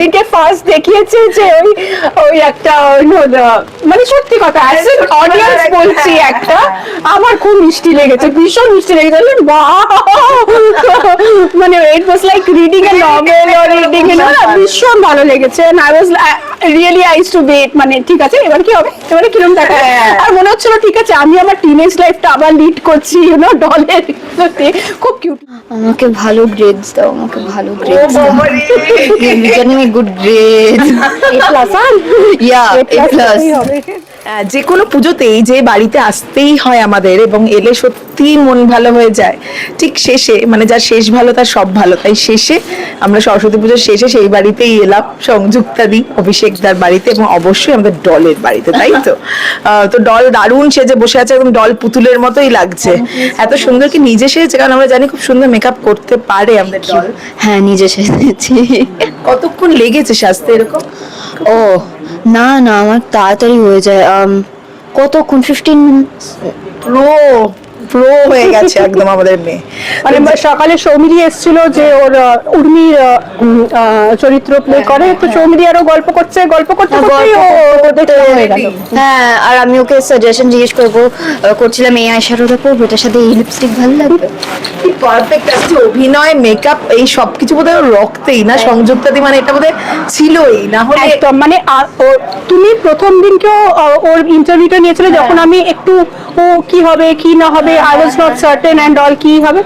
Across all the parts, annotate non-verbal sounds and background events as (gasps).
কে first দেখিয়েছে যে ওই ওই একটা মানে সত্যি কথা অ্যাজ এন অডিয়েন্স বলছি একটা আমার খুব মিষ্টি লেগেছে ভীষণ মিষ্টি লেগেছে। মানে it was like reading a novel or reading a ভীষণ ভালো লেগেছে। And I was really ice to bet মানে ঠিক আছে এবার কি হবে? এবারে কিরম দেখা হ্যাঁ। আর মনে হচ্ছিল ঠিক আছে আমি আমার টিনেজ লাইফটা আবার লিড করছি ইউ নো ডলের খুব কিউট আমাকে ভালো গ্রেডস দাও আমাকে ভালো গ্রেডস দাও। (laughs) জানি আমি গুড গ্রেড এ প্লাস আর yeah A A plus plus হবে আহ, যে কোনো পুজোতেই যে বাড়িতে আসতেই হয় আমাদের এবং এলে সত্যি মন ভালো হয়ে যায়। ঠিক শেষে মানে যার শেষ ভালো তার সব ভালো। তাই শেষে আমরা সরস্বতী পুজোর শেষে সেই বাড়িতেই এলাম সংযুক্তা দি অভিষেকদার বাড়িতে এবং অবশ্যই আমাদের ডলের বাড়িতে তাই তো? (laughs) আহ, তো ডল দারুণ সেজে বসে আছে একদম ডল পুতুলের মতোই লাগছে। এত সুন্দর কি নিজে সেজেছে? কারণ আমরা জানি খুব সুন্দর মেকআপ করতে পারে আমাদের ডল। হ্যাঁ নিজে সেজেছি। কতক্ষণ লেগেছে সাজতে এরকম? ও না না আমার তাড়াতাড়ি হয়ে যায় কতক্ষণ? ফিফটিন মিনিটস প্রো হয়ে গেছে একদম আমাদের মেয়ে। মানে সকালে সৌমিলি এসেছিল যে ওর উর্মির চরিত্র প্লে করে। তো সৌমিলি আরও গল্প করছে গল্প করতে হ্যাঁ, হয়ে হ্যাঁ আর আমি ওকে সাজেশন জিজ্ঞেস করব করছিলাম এই আইশ্যাডোটা পরবো এটার সাথে এই লিপস্টিক ভালো লাগবে? পারফেক্ট আছে অভিনয় মেকআপ এই সবকিছু বোধহয় রক্তেই না? সংযুক্তাদি মানে এটা বোধহয় ছিলই না হলে মানে তুমি প্রথম দিনকেও ওর ইন্টারভিউটা নিয়েছিলে যখন আমি একটু ও কি হবে, কি না হবে I was not certain and all কি হবে।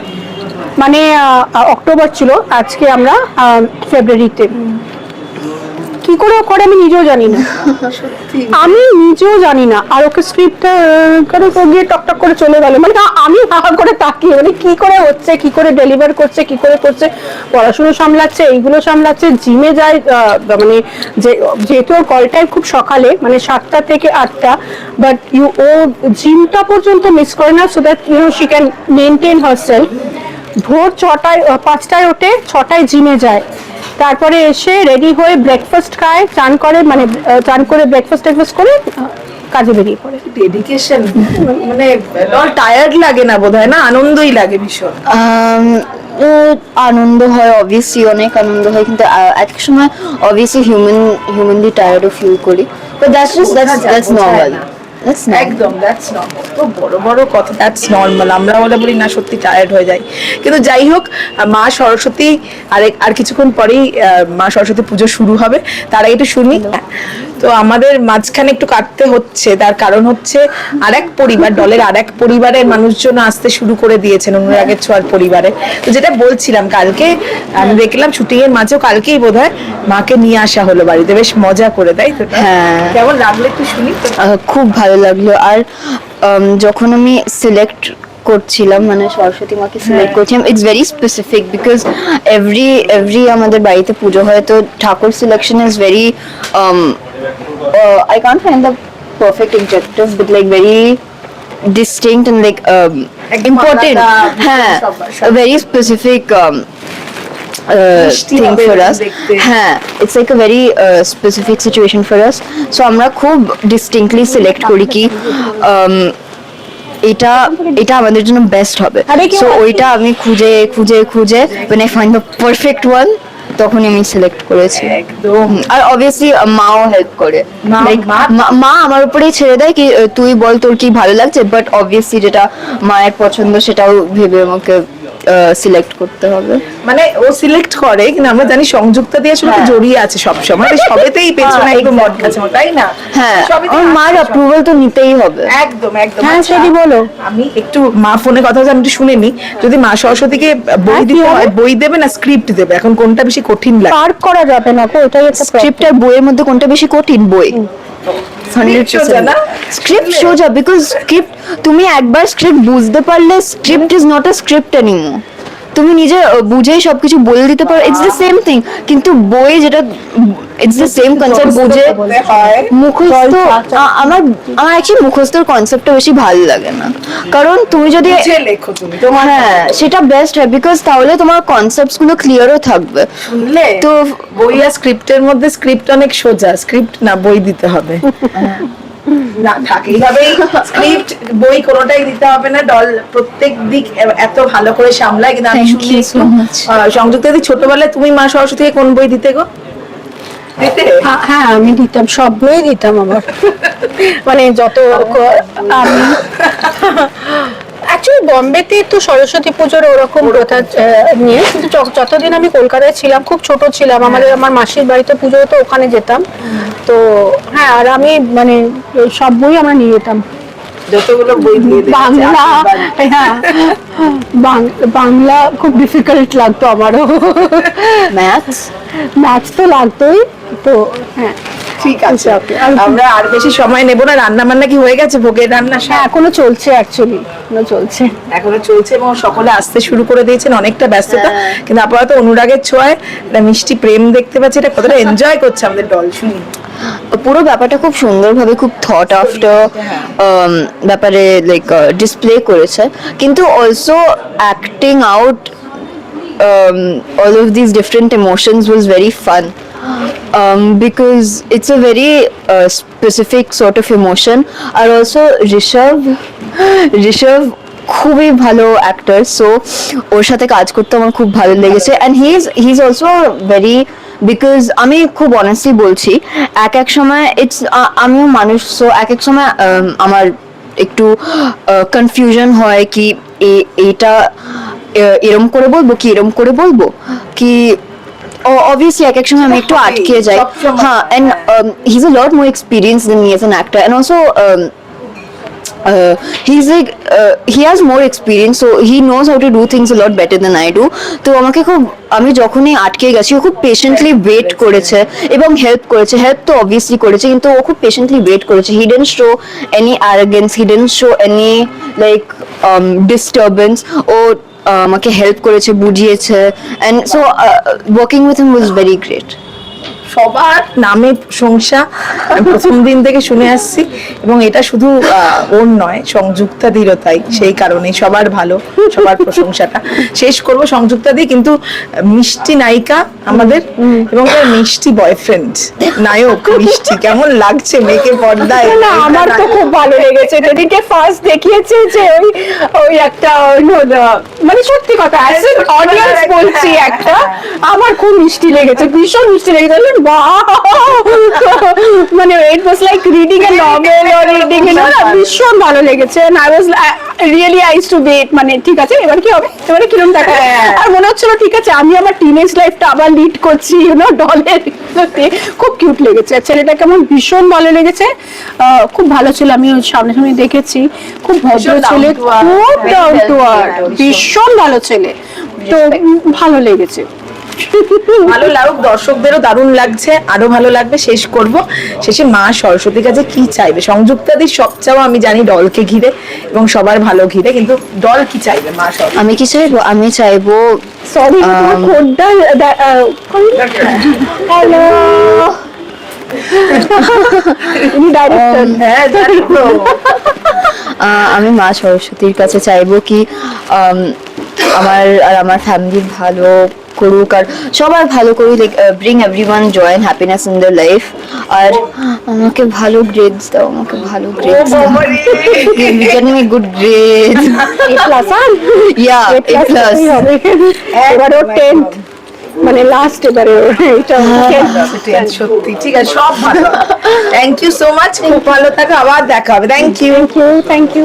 মানে অক্টোবর ছিল, আজকে আমরা ফেব্রুয়ারিতে কি করে করে আমি নিজেও জানি না। আমি নিজেও জানি না আর ওকে স্ক্রিপ্টটা করে গিয়ে টকটক করে চলে গেল। মানে আমি হাহা করে তাকিয়ে মানে কি করে হচ্ছে কি করে ডেলিভার করছে কি করে করছে পড়াশুনো সামলাচ্ছে এইগুলো সামলাচ্ছে জিমে যায় মানে যে যেহেতু ওর কল টাইম খুব সকালে মানে সাতটা থেকে আটটা বাট ইউ ও জিমটা পর্যন্ত মিস করে না so that you she can maintain herself ভোর ছটায় পাঁচটায় ওঠে ছটায় জিমে যায়। তারপরে এসে রেডি হয়ে ব্রেকফাস্ট খায় চান করে মানে চান করে ব্রেকফাস্ট টেকফাস্ট করে কাজে বেরিয়ে পড়ে। ডেডিকেশন মানে টায়ার্ড লাগে না বোধহয় না? আনন্দই লাগে ভীষণ। আনন্দ হয় অবভিয়াসলি অনেক আনন্দ হয় কিন্তু এক সময় অবভিয়াসলি হিউম্যান হিউম্যানলি টায়ার্ডও ফিল করি। But that's that's that's normal একদম দ্যাটস নর্মাল তো বড় বড় কথা। দ্যাটস নর্মাল আমরা বলে বলি না সত্যি টায়ার্ড হয়ে যাই কিন্তু যাই হোক মা সরস্বতী আর আর কিছুক্ষণ পরেই মা সরস্বতী পুজো শুরু হবে। তার আগে একটু শুনি। তো আমাদের মাঝখানে একটু কাটতে হচ্ছে। তার কারণ হচ্ছে আরেক পরিবার দলের আরেক পরিবারের মানুষজন আসতে শুরু করে দিয়েছেন অনুরাগের ছোঁয়ার পরিবারে। তো যেটা বলছিলাম কালকে আমি দেখলাম শুটিং এর মাঝেও কালকেই বোধহয় মাকে নিয়ে আসা হলো বাড়িতে। বেশ মজা করে তাই তো? হ্যাঁ। কেমন লাগল একটু শুনি খুব ভালো লাগল। আর যখন আমি সিলেক্ট করছিলাম মানে সরস্বতী মাকে সিলেক্ট করছিলাম it's very specific because every every আমাদের বাড়িতে পুজো হয় তো ঠাকুর selection is very I can't find the perfect executive but like very um, একদম important. আলাদা, হ্যাঁ সবার সাথে। For us. দেখতে। হ্যাঁ it's like a very specific situation for us so আমরা খুব ডিস্টিংক্টলি সিলেক্ট করি কি um, এটা এটা আমাদের জন্য বেস্ট হবে। সো ওইটা আমি খুঁজে খুঁজে খুঁজে when I find the perfect one তখন আমি সিলেক্ট করেছি। একদম। আর অবভিয়াসলি মাও হেল্প করে। মা আমার উপরেই ছেড়ে দেয় কি তুই বল তোর কি ভালো লাগছে বাট অবভিয়াসলি যেটা মায়ের পছন্দ সেটাও ভেবে আমাকে সিলেক্ট করতে হবে। মানে ও সিলেক্ট করে কিন্তু আমরা জানি সংযুক্তা দিয়ে আসলে হ্যাঁ। জড়িয়ে আছে সব সময় সবেতেই পেছনে হ্যাঁ, একদম মট গেছে তাই না? হ্যাঁ সবেতেই মার অ্যাপ্রুভাল তো নিতেই হবে। একদম একদম। হ্যাঁ, আচ্ছা, সেটি বলো। আমি একটু মা ফোনে কথা হচ্ছে আমি একটু শুনে নি। যদি মা সরস্বতীকে বই হ্যাঁ, দিতে হয় বই দেবে না স্ক্রিপ্ট দেবে? এখন কোনটা বেশি কঠিন লাগে? পার্ক করা যাবে না তো এটাই একটা স্ক্রিপ্ট আর বইয়ের মধ্যে কোনটা বেশি কঠিন? বই। হান্ড্রেড সোজা না? স্ক্রিপ্ট সোজা বিকজ স্ক্রিপ্ট তুমি একবার স্ক্রিপ্ট বুঝতে পারলে script is not a script anymore তুমি নিজে বুঝেই সবকিছু বলে দিতে পারো। ইটস দ্য সেম থিং কিন্তু বই যেটা ইটস দ্য সেম কনসেপ্ট বুঝে মুখস্থ আমার আমার অ্যাকচুয়ালি মুখস্থর কনসেপ্টটা বেশি ভালো লাগে না। কারণ তুমি যদি লেখো তুমি তোমার হ্যাঁ সেটা বেস্ট হয় বিকজ তাহলে তোমার কনসেপ্টসগুলো ক্লিয়ারও থাকবে। শুনলে? তো তো- বই আর স্ক্রিপ্টের মধ্যে স্ক্রিপ্ট অনেক সোজা স্ক্রিপ্ট না বই দিতে হবে। না থাকে। এইভাবেই স্ক্রিপ্ট বই কোনোটাই দিতে হবে না ডল প্রত্যেক দিক এত ভালো করে সামলায় কিন্তু আমি শুনি. সংযুক্ত ছোটবেলায় তুমি মা সরস্বতীকে কোন বই দিতে গো? হ্যাঁ আমি দিতাম সব বই দিতাম আবার (laughs) মানে যত আমি বম্বেতে তো সরস্বতী পুজোর ওরকম প্রথা নিয়ে। কিন্তু যতদিন আমি কলকাতায় ছিলাম খুব ছোট ছিলাম। আমাদের আমার মাসির বাড়িতে পুজো হতো ওখানে যেতাম। তো হ্যাঁ আর আমি মানে সব বই আমরা নিয়ে যেতাম। যতগুলো বই বাংলা হ্যাঁ। বাংলা খুব ডিফিকাল্ট লাগতো আমারও। ম্যাথস ম্যাথস তো লাগতোই তো হ্যাঁ। ঠিক আছে Okay, okay. আমরা আর বেশি সময় নেব না রান্না বান্না কি হয়ে গেছে ভোগের রান্না? হ্যাঁ এখনও চলছে অ্যাকচুয়ালি এখনও চলছে। এখনও চলছে এবং সকলে আসতে শুরু করে দিয়েছেন অনেকটা ব্যস্ততা। কিন্তু আপাতত অনুরাগের ছোঁয়ায় একটা মিষ্টি প্রেম দেখতে পাচ্ছি এটা কতটা এনজয় করছে আমাদের দল শুনি। পুরো ব্যাপারটা খুব সুন্দরভাবে খুব থট আফটার ব্যাপারে লাইক ডিসপ্লে করেছে। কিন্তু also acting out all of these different emotions was very fun um, because it's a very uh, specific sort of emotion. আর also ঋষভ ঋষভ (gasps) খুবই ভালো অ্যাক্টর সো ওর সাথে কাজ করতে আমার খুব ভালো লেগেছে। And he is he is also very because আমি খুব অনেস্টলি বলছি এক এক সময় ইটস আমিও মানুষ সো এক এক সময় um, আমার একটু কনফিউশন হয় কি এটা এরম করে বলব কি এরম করে বলব? কি অবভিয়াসলি এক এক সময় আমি একটু হবেই, আটকে যাই। সবসময়। হ্যাঁ and he is a lot more experience than me as an actor and also uh, he's like uh, he has more experience so he knows how to do things a lot better than I do. তো আমাকে খুব আমি যখনই আটকে গেছি ও খুব patiently wait করেছে এবং হেল্প করেছে। হেল্প তো অবভিয়াসলি করেছে কিন্তু ও খুব পেশেন্টলি ওয়েট করেছে। He didn't show any arrogance he didn't show any like disturbance ও আমাকে হেল্প করেছে বুঝিয়েছে। And so working with him was very great সবার নামে প্রশংসা প্রথম দিন থেকে শুনে আসছি এবং এটা শুধু ওর নয় সংযুক্তা তাই, সেই কারণে সবার ভালো, সবার প্রশংসাটা। শেষ করব সংযুক্তা দি কিন্তু মিষ্টি নায়িকা আমাদের এবং তার মিষ্টি বয়ফ্রেন্ড নায়ক, মিষ্টি। কেমন লাগছে মেয়েকে পর্দায়? না আমার তো খুব ভালো লেগেছে। যেদিনকে ফার্স্ট দেখিয়েছে যে ওই ওই একটা মানে সত্যি কথা অডিয়েন্স বলছি একটা, আমার খুব মিষ্টি লেগেছে, ভীষণ মিষ্টি লেগেছে। বাহ (laughs) মানে it was like reading a novel or reading a ভীষণ ভালো লেগেছে। And I was really ice to wait মানে ঠিক আছে এবার কি হবে? এবারে কিরম দেখা? হ্যাঁ। আর মনে হচ্ছিল ঠিক আছে আমি আমার টিনেজ লাইফটা আবার লিড করছি ইউনো ডলের খুব কিউট লেগেছে। আর ছেলেটাকে আমার ভীষণ ভালো লেগেছে। আহ, খুব ভালো ছিল আমি ওর সামনে সামনে দেখেছি। খুব ভদ্র ছেলে খুব ডাউন টু আর্থ ভীষণ। ভালো ছেলে। তো ভালো লেগেছে। ভালো লাগুক দর্শকদেরও দারুণ লাগছে আরও ভালো লাগবে শেষ করব। শেষে মা সরস্বতীর কাছে কি চাইবে? সংযুক্তাদির সব চাও আমি জানি দলকে ঘিরে এবং সবার ভালো ঘিরে কিন্তু দল কি চাইবে মা সরস্বতী? আমি কি চাইব? আমি চাইব সরি কোডটা হ্যালো হ্যাঁ আমি মা সরস্বতীর কাছে চাইব কি আম, আমার আর আমার ফ্যামিলির ভালো করুক আর সবার ভালো করুক like bring everyone joy and happiness in the life আর আমাকে ভালো গ্রেডস দাও আমাকে ভালো গ্রেডস দাও। Get me good grades A plus R Yeah, A plus. এবার টেন্থ মানে লাস্ট এবারে এটা সত্যি ঠিক আছে সব ভালো। থ্যাংক ইউ সো মাচ খুব ভালো থাকো আবার দেখা হবে। Thank you thank you thank you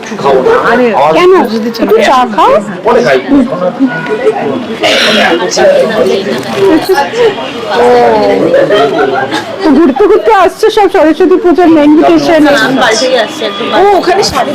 খাব না। কেন? একটু চা খাও। পরে খাই। তো ঘুরতে ঘুরতে আসছে সব সরস্বতী পুজোর ইনভিটেশন ও ওখানে শাড়ি